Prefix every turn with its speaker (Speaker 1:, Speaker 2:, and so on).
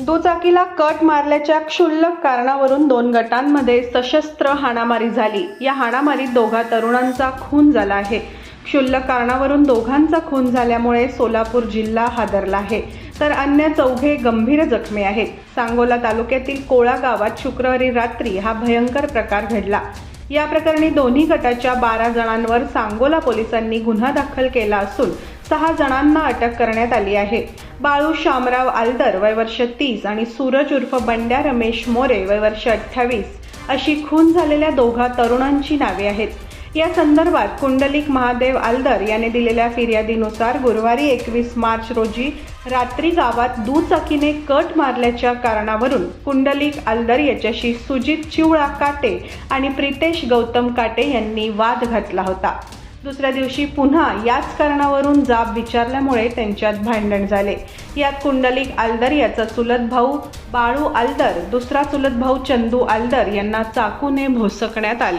Speaker 1: दुचाकीला कट मारल्याच्या क्षुल्लक कारणावरून दोन गटांमध्ये सशस्त्र हाणामारी झाली. या हाणामारीत दोघा तरुणांचा खून झाला आहे. क्षुल्लक कारणावरून दोघांचा खून झाल्यामुळे सोलापूर जिल्हा हादरला आहे. तर अन्य चौघे गंभीर जखमी आहेत. सांगोला तालुक्यातील कोळा गावात शुक्रवारी रात्री हा भयंकर प्रकार घडला. या प्रकरणी दोन्ही गटाच्या बारा जणांवर सांगोला पोलिसांनी गुन्हा दाखल केला असून सहा जणांना अटक करण्यात आली आहे. बाळू शामराव आलदर वय वर्ष तीस आणि सूरज उर्फ बंड्या रमेश मोरे वय वर्ष अठ्ठावीस अशी खून झालेल्या दोघा तरुणांची नावे आहेत. या संदर्भात कुंडलिक महादेव आलदर याने दिलेल्या फिर्यादीनुसार गुरुवारी एकवीस मार्च रोजी रात्री गावात दुचाकीने कट मारल्याच्या कारणावरून कुंडलिक आलदर याच्याशी सुजित चिवळा काटे आणि प्रितेश गौतम काटे यांनी वाद घातला होता. दुसऱ्या दिवशी पुन्हा याच कारणावरून जाब विचारल्यामुळे त्यांच्यात भांडण झाले. यात कुंडलिक आलदर याचा चुलत भाऊ बाळू आलदर दुसरा चुलत भाऊ चंदू आलदर यांना चाकूने भोसकण्यात आले.